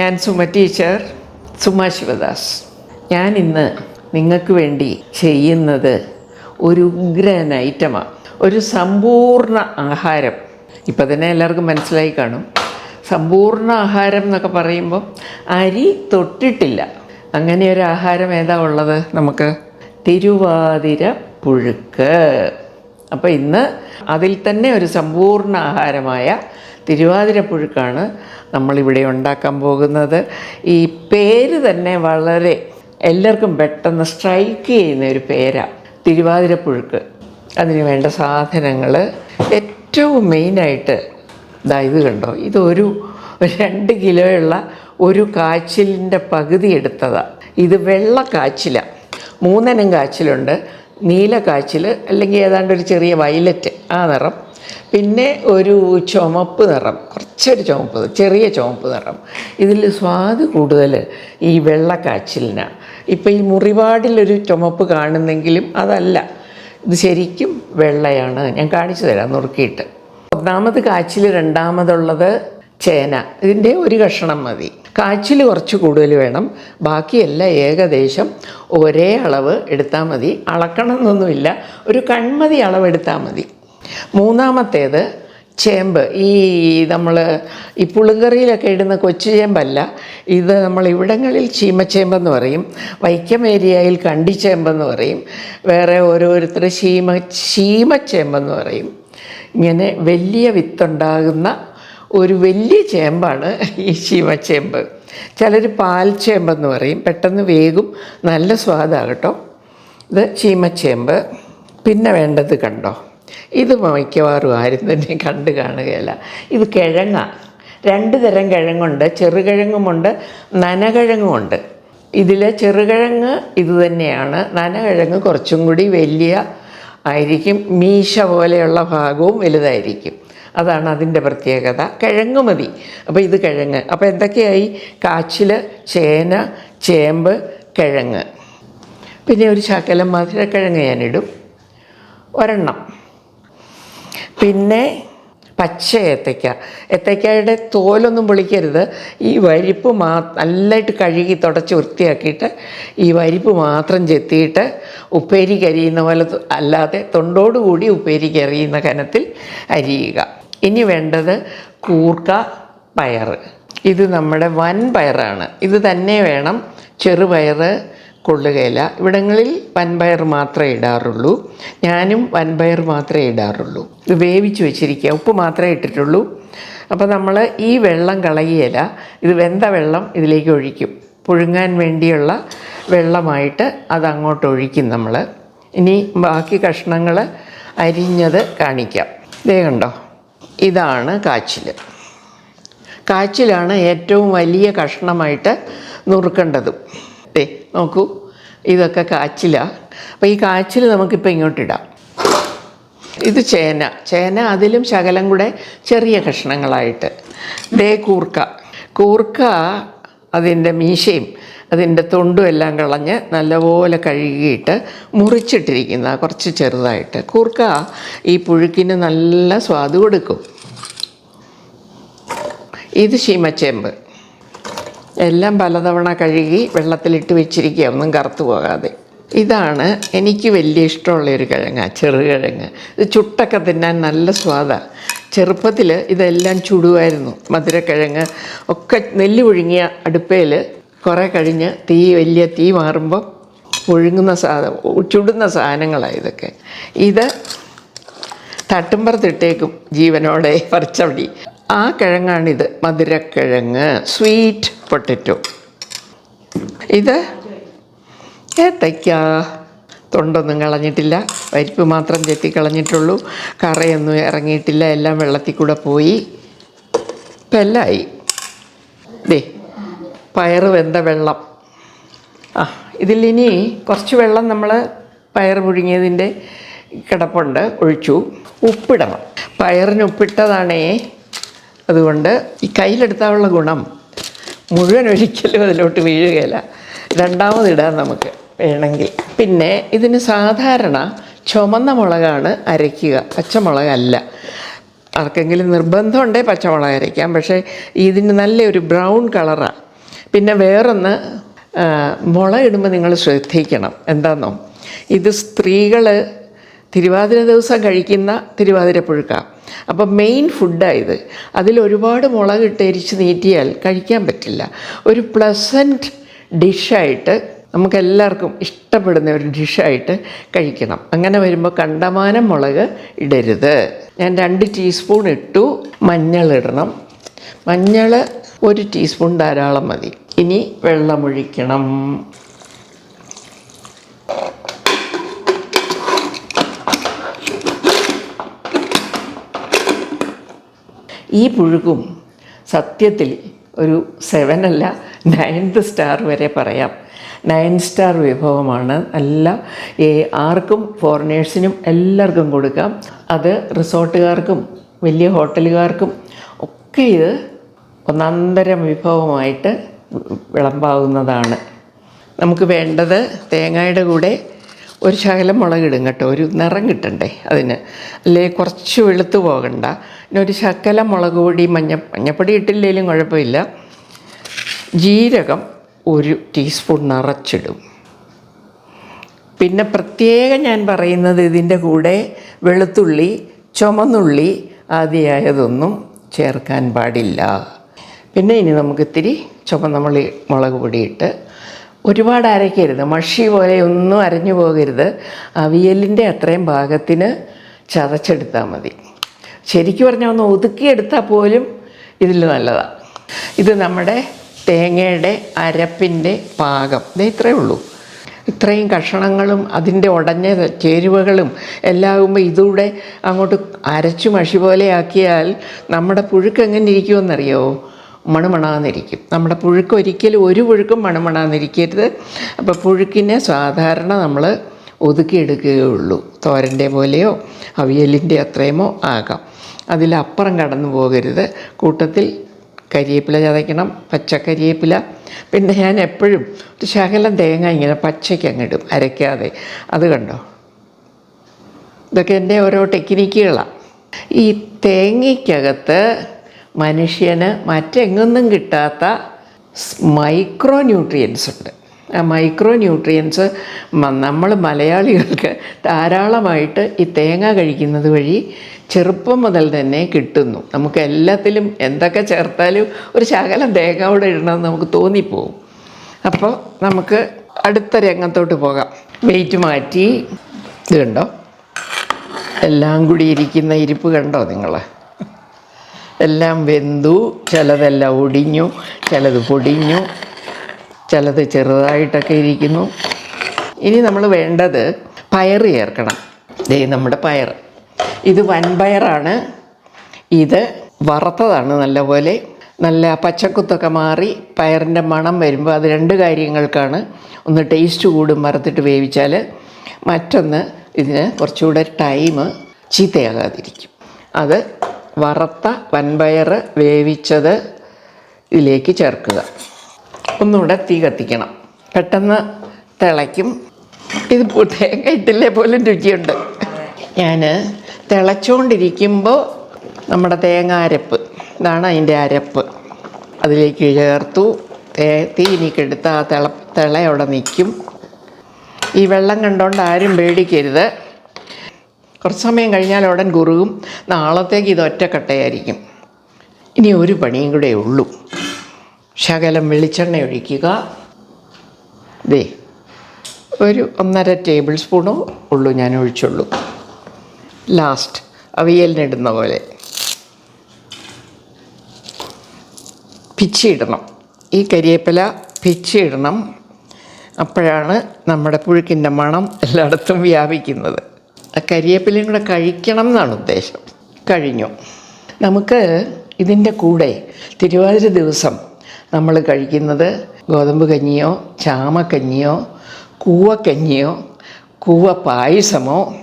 ഞാൻ സുമ ടീച്ചർ സുമ ശിവദാസ്. ഞാൻ ഇന്ന് നിങ്ങൾക്ക് വേണ്ടി ചെയ്യുന്നത് ഒരു ഉഗ്രൻ ഐറ്റമാണ് ഒരു സമ്പൂർണ ആഹാരം. ഇപ്പം തന്നെ എല്ലാവർക്കും മനസ്സിലായി കാണും. സമ്പൂർണ ആഹാരം എന്നൊക്കെ പറയുമ്പോൾ അരി തൊട്ടിട്ടില്ല. അങ്ങനെ ഒരു ആഹാരം ഏതാ ഉള്ളത് നമുക്ക്? തിരുവാതിര പുഴുക്ക്. അപ്പോൾ ഇന്ന് അതിൽ തന്നെ ഒരു സമ്പൂർണ ആഹാരമായ തിരുവാതിരപ്പുഴുക്കാണ് നമ്മളിവിടെ ഉണ്ടാക്കാൻ പോകുന്നത്. ഈ പേര് തന്നെ വളരെ എല്ലാവർക്കും പെട്ടെന്ന് സ്ട്രൈക്ക് ചെയ്യുന്ന ഒരു പേരാണ് തിരുവാതിരപ്പുഴുക്ക്. അതിന് വേണ്ട സാധനങ്ങൾ ഏറ്റവും മെയിനായിട്ട് ഇതാ ഇത് കണ്ടോ? ഇതൊരു രണ്ട് കിലോയുള്ള ഒരു കാച്ചിലിന്റെ പകുതി എടുത്തതാണ് ഇത് വെള്ള കാച്ചിലാണ് മൂന്നനം കാച്ചിലുണ്ട്. നീല കാച്ചിൽ അല്ലെങ്കിൽ ഏതാണ്ട് ഒരു ചെറിയ വയലറ്റ് ആ നിറം. പിന്നെ ഒരു ചുമപ്പ് നിറം കുറച്ചൊരു ചുമപ്പ് ചെറിയ ചുമപ്പ് നിറം. ഇതിൽ സ്വാദ് കൂടുതൽ ഈ വെള്ള കാച്ചിലിനാണ് ഇപ്പം ഈ മുറിവാടിലൊരു ചുമപ്പ് കാണുന്നെങ്കിലും അതല്ല. ഇത് ശരിക്കും വെള്ളയാണ്. ഞാൻ കാണിച്ചു തരാം നുറുക്കിയിട്ട് ഒന്നാമത് കാച്ചിൽ രണ്ടാമതുള്ളത് ചേന. ഇതിന്റെ ഒരു കഷണം മതി. കാച്ചിൽ കുറച്ച് കൂടുതൽ വേണം. ബാക്കിയെല്ലാം ഏകദേശം ഒരേ അളവ് എടുത്താൽ മതി. അളക്കണമെന്നൊന്നുമില്ല. ഒരു കൺമതി അളവ് എടുത്താൽ മതി. മൂന്നാമത്തേത് ചേമ്പ്. ഈ നമ്മൾ ഈ പുളുങ്കറിയിലൊക്കെ ഇടുന്ന കൊച്ചു ചേമ്പല്ല. ഇത് നമ്മൾ ഇവിടങ്ങളിൽ ചീമച്ചേമ്പെന്ന് പറയും. വൈക്കം ഏരിയയിൽ കണ്ടിച്ചേമ്പെന്ന് പറയും. വേറെ ഓരോരുത്തർ ചീമ ചീമച്ചേമ്പെന്ന് പറയും. ഇങ്ങനെ വലിയ വിത്തുണ്ടാകുന്ന ഒരു വലിയ ചേമ്പാണ് ഈ ചീമച്ചേമ്പ് ചിലർ പാൽ ചേമ്പെന്ന് പറയും. പെട്ടെന്ന് വേഗം നല്ല സ്വാദാകട്ടോ ഇത് ചീമച്ചേമ്പ് പിന്നെ വേണ്ടത് കണ്ടോ? ഇത് മിക്കവാറും ആരും തന്നെ കണ്ടു കാണുകയില്ല. ഇത് കിഴങ്ങ. രണ്ട് തരം കിഴങ്ങുണ്ട്. ചെറുകിഴങ്ങുമുണ്ട് നനകിഴങ്ങുമുണ്ട്. ഇതിൽ ചെറുകിഴങ്ങ് ഇത് തന്നെയാണ്. നനകിഴങ്ങ് കുറച്ചും കൂടി വലിയ ആയിരിക്കും. മീശ പോലെയുള്ള ഭാഗവും വലുതായിരിക്കും. അതാണ് അതിന്റെ പ്രത്യേകത. കിഴങ്ങ് മതി. അപ്പോൾ ഇത് കിഴങ്ങ്. അപ്പോൾ എന്തൊക്കെയായി? കാച്ചിൽ ചേന ചേമ്പ് കിഴങ്ങ്. പിന്നെ ഒരു ശകലം മധുരക്കിഴങ്ങ് ഞാനിടും. ഒരെണ്ണം. പിന്നെ പച്ച ഏത്തയ്ക്ക. ഏത്തയ്ക്കയുടെ തോലൊന്നും പൊളിക്കരുത്. ഈ വരിപ്പ് മാ നല്ലതായിട്ട് കഴുകി തുടച്ച് വൃത്തിയാക്കിയിട്ട് ഈ വരിപ്പ് മാത്രം ചെത്തിയിട്ട് ഉപ്പേരി കരിയുന്ന പോലെ അല്ലാതെ തൊണ്ടോടുകൂടി ഉപ്പേരി കരിയുന്ന കനത്തിൽ അരിയുക. ഇനി വേണ്ടത് കൂർക്ക പയർ ഇത് നമ്മുടെ വൻ പയറാണ് ഇത് തന്നെ വേണം ചെറുപയർ കൊള്ളുകയില്ല. ഇവിടങ്ങളിൽ വൻപയർ മാത്രമേ ഇടാറുള്ളൂ. ഞാനും വൻപയർ മാത്രമേ ഇടാറുള്ളൂ. ഇത് വേവിച്ച് വെച്ചിരിക്കുക. ഉപ്പ് മാത്രമേ ഇട്ടിട്ടുള്ളൂ. അപ്പോൾ നമ്മൾ ഈ വെള്ളം കളയുകയില്ല. ഇത് വെന്ത വെള്ളം ഇതിലേക്ക് ഒഴിക്കും. പുഴുങ്ങാൻ വേണ്ടിയുള്ള വെള്ളമായിട്ട് അത് അങ്ങോട്ട് ഒഴിക്കും നമ്മൾ ഇനി ബാക്കി കഷ്ണങ്ങൾ അരിഞ്ഞത് കാണിക്കാം. ഇതേ കണ്ടോ? ഇതാണ് കാച്ചിൽ കാച്ചിലാണ് ഏറ്റവും വലിയ കഷ്ണമായിട്ട് നുറുക്കേണ്ടതും. ദേ നോക്കൂ ഇതൊക്കെ കാച്ചിലാണ് അപ്പോൾ ഈ കാച്ചിൽ നമുക്കിപ്പോൾ ഇങ്ങോട്ടിടാം ഇത് ചേന. ചേന അതിലും ശകലം കൂടെ ചെറിയ കഷ്ണങ്ങളായിട്ട്. ദേ കൂർക്ക. കൂർക്ക അതിന്റെ മീശയും അതിന്റെ തൊണ്ടും എല്ലാം കളഞ്ഞ് നല്ലപോലെ കഴുകിയിട്ട് മുറിച്ചിട്ടിരിക്കുന്ന കുറച്ച് ചെറുതായിട്ട്. കൂർക്ക ഈ പുഴുക്കിന് നല്ല സ്വാദ് കൊടുക്കും. ഇത് ശീമച്ചേമ്പ്. എല്ലാം പലതവണ കഴുകി വെള്ളത്തിലിട്ട് വെച്ചിരിക്കുക ഒന്നും കറുത്തു പോകാതെ. ഇതാണ് എനിക്ക് വലിയ ഇഷ്ടമുള്ള ഒരു കിഴങ്ങ. ചെറുകിഴങ്ങ് ഇത് ചുട്ടൊക്കെ തിന്നാൻ നല്ല സ്വാദാണ് ചെറുപ്പത്തിൽ ഇതെല്ലാം ചുടുമായിരുന്നു മധുരക്കിഴങ്ങ് ഒക്കെ നെല്ല് പുഴുങ്ങിയ അടുപ്പയിൽ കുറേ കഴിഞ്ഞ് തീ വലിയ തീ മാറുമ്പോൾ ഒഴുങ്ങുന്ന സാധനം ചുടുന്ന സാധനങ്ങളാണ് ഇതൊക്കെ. ഇത് തട്ടുമ്പുറത്തിട്ടേക്കും ജീവനോടെ പറിച്ചവടി. ആ കിഴങ്ങാണിത്. മധുരക്കിഴങ്ങ് സ്വീറ്റ് പൊട്ടറ്റോ ഇത്? ഏത്തയ്ക്ക തൊണ്ടൊന്നും കളഞ്ഞിട്ടില്ല. പരിപ്പ് മാത്രം ചെത്തി കളഞ്ഞിട്ടുള്ളൂ. കറയൊന്നും ഇറങ്ങിയിട്ടില്ല. എല്ലാം വെള്ളത്തിൽ കൂടെ പോയി. പെല്ലായി. ദേ പയറ് വെന്ത വെള്ളം. ആ ഇതിലിനി കുറച്ച് വെള്ളം നമ്മൾ പയർ പുഴുങ്ങിയതിന്റെ കിടപ്പുണ്ട്. ഒഴിച്ചു. ഉപ്പിടണം. പയറിന് ഉപ്പിട്ടതാണേ അതുകൊണ്ട് ഈ കയ്യിലെടുത്താനുള്ള ഗുണം മുഴുവൻ ഒരിക്കലും അതിലോട്ട് വീഴുകയില്ല. രണ്ടാമതിടാൻ നമുക്ക് വേണമെങ്കിൽ. പിന്നെ ഇതിന് സാധാരണ ചുമന്ന മുളകാണ് അരയ്ക്കുക. പച്ചമുളകല്ല. ആർക്കെങ്കിലും നിർബന്ധമുണ്ടേ പച്ചമുളക് അരയ്ക്കാം പക്ഷേ ഇതിന് നല്ലൊരു ബ്രൗൺ കളറാണ് പിന്നെ വേറൊന്ന് മുള മുളക് ഇടുമ്പോൾ നിങ്ങൾ ശ്രദ്ധിക്കണം. എന്താണെന്നോ ഇത് സ്ത്രീകൾ തിരുവാതിര ദിവസം കഴിക്കുന്ന തിരുവാതിര പുഴുക്ക. അപ്പം മെയിൻ ഫുഡായത് അതിൽ ഒരുപാട് മുളക് ഇട്ട് എരിച്ച് നീറ്റിയാൽ കഴിക്കാൻ പറ്റില്ല. ഒരു പ്ലസന്റ് ഡിഷായിട്ട് നമുക്കെല്ലാവർക്കും ഇഷ്ടപ്പെടുന്ന ഒരു ഡിഷായിട്ട് കഴിക്കണം. അങ്ങനെ വരുമ്പോൾ കണ്ടമാനം മുളക് ഇടരുത്. ഞാൻ രണ്ട് ടീസ്പൂൺ ഇട്ടു മഞ്ഞൾ ഇടണം. മഞ്ഞൾ ഒരു ടീസ്പൂൺ ധാരാളം മതി. ഇനി വെള്ളമൊഴിക്കണം ഈ പുഴുക്കും സത്യത്തിൽ ഒരു സെവൻ അല്ല നയൻത് സ്റ്റാർ വരെ പറയാം. നയൻ സ്റ്റാർ വിഭവമാണ്. നല്ല ആർക്കും ഫോറിനേഴ്സിനും എല്ലാവർക്കും കൊടുക്കാം. അത് റിസോർട്ടുകാർക്കും വലിയ ഹോട്ടലുകാർക്കും ഒക്കെ ഇത് ഒന്നാന്തരം വിഭവമായിട്ട് വിളമ്പാവുന്നതാണ്. നമുക്ക് വേണ്ടത് തേങ്ങയുടെ കൂടെ ഒരു ശകലം മുളകിടും കേട്ടോ. ഒരു നിറം കിട്ടണ്ടേ അതിന്. അല്ലേ കുറച്ച് വെളുത്ത് പോകണ്ട. പിന്നെ ഒരു ശകല മുളക് പൊടി മഞ്ഞ മഞ്ഞപ്പൊടി ഇട്ടില്ലെങ്കിലും കുഴപ്പമില്ല. ജീരകം ഒരു ടീസ്പൂൺ നിറച്ചിടും. പിന്നെ പ്രത്യേകം ഞാൻ പറയുന്നത് ഇതിന്റെ കൂടെ വെളുത്തുള്ളി ചുമന്നുള്ളി ആദ്യമായതൊന്നും ചേർക്കാൻ പാടില്ല. പിന്നെ ഇനി നമുക്ക് ഇത്തിരി ചുമന്ന മുളി മുളക് പൊടിയിട്ട് ഒരുപാട് അരയ്ക്കരുത്. മഷി പോലെ ഒന്നും അരഞ്ഞു പോകരുത്. അവിയലിന്റെ അത്രയും ഭാഗത്തിന് ചതച്ചെടുത്താൽ മതി. ശരിക്കും പറഞ്ഞാൽ ഒന്ന് ഒതുക്കിയെടുത്താൽ പോലും ഇതിൽ നല്ലതാണ് ഇത് നമ്മുടെ തേങ്ങയുടെ അരപ്പിന്റെ പാകം. ഇത് ഇത്രയേ ഉള്ളൂ. ഇത്രയും കഷണങ്ങളും അതിന്റെ ഉടഞ്ഞ ചേരുവകളും എല്ലാം ആകുമ്പോൾ ഇതൂടെ അങ്ങോട്ട് അരച്ചു മഷി പോലെ ആക്കിയാൽ നമ്മുടെ പുഴുക്ക് എങ്ങനെ ഇരിക്കുമെന്നറിയോ? മണമണാന്നിരിക്കും. നമ്മുടെ പുഴുക്ക് ഒരിക്കലും ഒരു പുഴുക്കും മണമണാന്നിരിക്കരുത്. അപ്പോൾ പുഴുക്കിനെ സാധാരണ നമ്മൾ ഒതുക്കിയെടുക്കുകയുള്ളൂ. തോരന്റെ പോലെയോ അവിയലിന്റെ അത്രയുമോ ആകാം. അതിലപ്പുറം കടന്നു പോകരുത്. കൂട്ടത്തിൽ കരിയേപ്പില ചതയ്ക്കണം പച്ചക്കരിയേപ്പില. പിന്നെ ഞാൻ എപ്പോഴും ഒരു ശകലം തേങ്ങ ഇങ്ങനെ പച്ചയ്ക്ക് അങ്ങിടും അരയ്ക്കാതെ. അത് കണ്ടോ? ഇതൊക്കെ എന്റെ ഓരോ ടെക്നിക്കുകളാണ് ഈ തേങ്ങയ്ക്കകത്ത് മനുഷ്യന് മറ്റെങ്ങൊന്നും കിട്ടാത്ത മൈക്രോ ന്യൂട്രിയൻസ് ഉണ്ട്. ആ മൈക്രോ ന്യൂട്രിയൻസ് നമ്മൾ മലയാളികൾക്ക് ധാരാളമായിട്ട് ഈ തേങ്ങ കഴിക്കുന്നത് വഴി ചെറുപ്പം മുതൽ തന്നെ കിട്ടുന്നു. നമുക്ക് എല്ലാത്തിലും എന്തൊക്കെ ചേർത്താലും ഒരു ശകലം തേങ്ങ കൂടെ ഇടണമെന്ന് നമുക്ക് തോന്നിപ്പോവും. അപ്പോൾ നമുക്ക് അടുത്ത രംഗത്തോട്ട് പോകാം. വെയിറ്റ് മാറ്റി. ഇത് കണ്ടോ എല്ലാം കൂടി ഇരിക്കുന്ന ഇരിപ്പ് കണ്ടോ നിങ്ങൾ എല്ലാം വെന്തു. ചിലതെല്ലാം ഒടിഞ്ഞു ചിലത് പൊടിഞ്ഞു ചിലത് ചെറുതായിട്ടൊക്കെ ഇരിക്കുന്നു. ഇനി നമ്മൾ വേണ്ടത് പയർ ചേർക്കണം. ദേ നമ്മുടെ പയർ ഇത് വൻപയറാണ് ഇത് വറുത്തതാണ് നല്ലപോലെ. നല്ല പച്ചക്കുത്തൊക്കെ മാറി പയറിന്റെ മണം വരുമ്പോൾ അത് രണ്ട് കാര്യങ്ങൾക്കാണ്. ഒന്ന് ടേസ്റ്റ് കൂടും വറുത്തിട്ട് വേവിച്ചാൽ. മറ്റൊന്ന് ഇതിന് കുറച്ചുകൂടെ ടൈം ചീത്തയാകാതിരിക്കും. അത് വറുത്ത വൻപയർ വേവിച്ചത് ഇതിലേക്ക് ചേർക്കുക. ഒന്നുകൂടെ തീ കത്തിക്കണം. പെട്ടെന്ന് തിളയ്ക്കും. ഇത് തേങ്ങ ഇട്ടില്ലേ പോലും രുചിയുണ്ട്. ഞാൻ തിളച്ചുകൊണ്ടിരിക്കുമ്പോൾ നമ്മുടെ തേങ്ങ അരപ്പ്. ഇതാണ് അതിന്റെ അരപ്പ്. അതിലേക്ക് ചേർത്തു. തേ തീനിക്കെടുത്ത് ആ തിള തിള അവിടെ നിൽക്കും. ഈ വെള്ളം കണ്ടുകൊണ്ട് ആരും പേടിക്കരുത്. കുറച്ച് സമയം കഴിഞ്ഞാൽ ഉടൻ കുറുകും. നാളത്തേക്ക് ഇത് ഒറ്റക്കട്ടയായിരിക്കും. ഇനി ഒരു പണിയും കൂടെ ഉള്ളൂ. ശകലം വെളിച്ചെണ്ണ ഒഴിക്കുക. ദേ ഒരു ഒന്നര ടേബിൾ സ്പൂണോ ഉള്ളൂ ഞാൻ ഒഴിച്ചുള്ളൂ. ലാസ്റ്റ് അവിയലിനിടുന്ന പോലെ. പിച്ചിയിടണം ഈ കരിയേപ്പില പിച്ചിയിടണം അപ്പോഴാണ് നമ്മുടെ പുഴുക്കിന്റെ മണം എല്ലായിടത്തും വ്യാപിക്കുന്നത്. കരിയേപ്പിലയും കൂടെ കഴിക്കണം എന്നാണ് ഉദ്ദേശം. കഴിഞ്ഞു. നമുക്ക് ഇതിന്റെ കൂടെ തിരുവാതിര ദിവസം നമ്മൾ കഴിക്കുന്നത് ഗോതമ്പ് കഞ്ഞിയോ ചാമക്കഞ്ഞിയോ കൂവക്കഞ്ഞിയോ കൂവ പായസമോ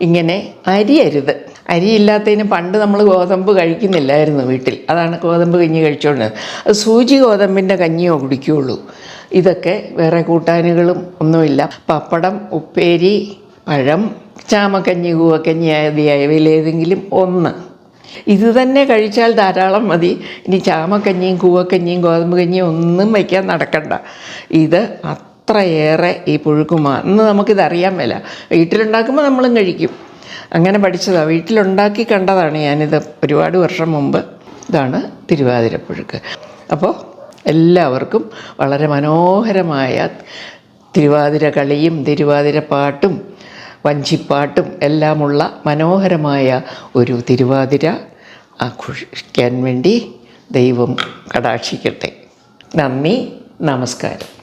ഇങ്ങനെ അരി അരുത്. അരിയില്ലാത്തതിന് പണ്ട് നമ്മൾ ഗോതമ്പ് കഴിക്കുന്നില്ലായിരുന്നു വീട്ടിൽ. അതാണ് ഗോതമ്പ് കഞ്ഞി കഴിച്ചുകൊണ്ടിരുന്നത്. അത് സൂചി ഗോതമ്പിന്റെ കഞ്ഞിയോ കുടിക്കുകയുള്ളൂ. ഇതൊക്കെ വേറെ കൂട്ടാനുകളും ഒന്നുമില്ല. പപ്പടം ഉപ്പേരി പഴം ചാമക്കഞ്ഞി കൂവക്കഞ്ഞി ആദിയായവയിലേതെങ്കിലും ഒന്ന്. ഇത് തന്നെ കഴിച്ചാൽ ധാരാളം മതി. ഇനി ചാമക്കഞ്ഞിയും കൂവക്കഞ്ഞിയും ഗോതമ്പ് കഞ്ഞിയും ഒന്നും വയ്ക്കാൻ നടക്കണ്ട. ഇത് അത്രയേറെ ഈ പുഴുക്കുമാ. എന്ന് നമുക്കിതറിയാൻ മേല. വീട്ടിലുണ്ടാക്കുമ്പോൾ നമ്മളും കഴിക്കും. അങ്ങനെ പഠിച്ചതാണ് വീട്ടിലുണ്ടാക്കി കണ്ടതാണ് ഞാനിത് ഒരുപാട് വർഷം മുമ്പ്. ഇതാണ് തിരുവാതിരപ്പുഴുക്ക് അപ്പോൾ എല്ലാവർക്കും വളരെ മനോഹരമായ തിരുവാതിര കളിയും തിരുവാതിര പാട്ടും വഞ്ചിപ്പാട്ടും എല്ലാമുള്ള മനോഹരമായ ഒരു തിരുവാതിര ആഘോഷിക്കാൻ വേണ്ടി ദൈവം കടാക്ഷിക്കട്ടെ. നന്ദി നമസ്കാരം.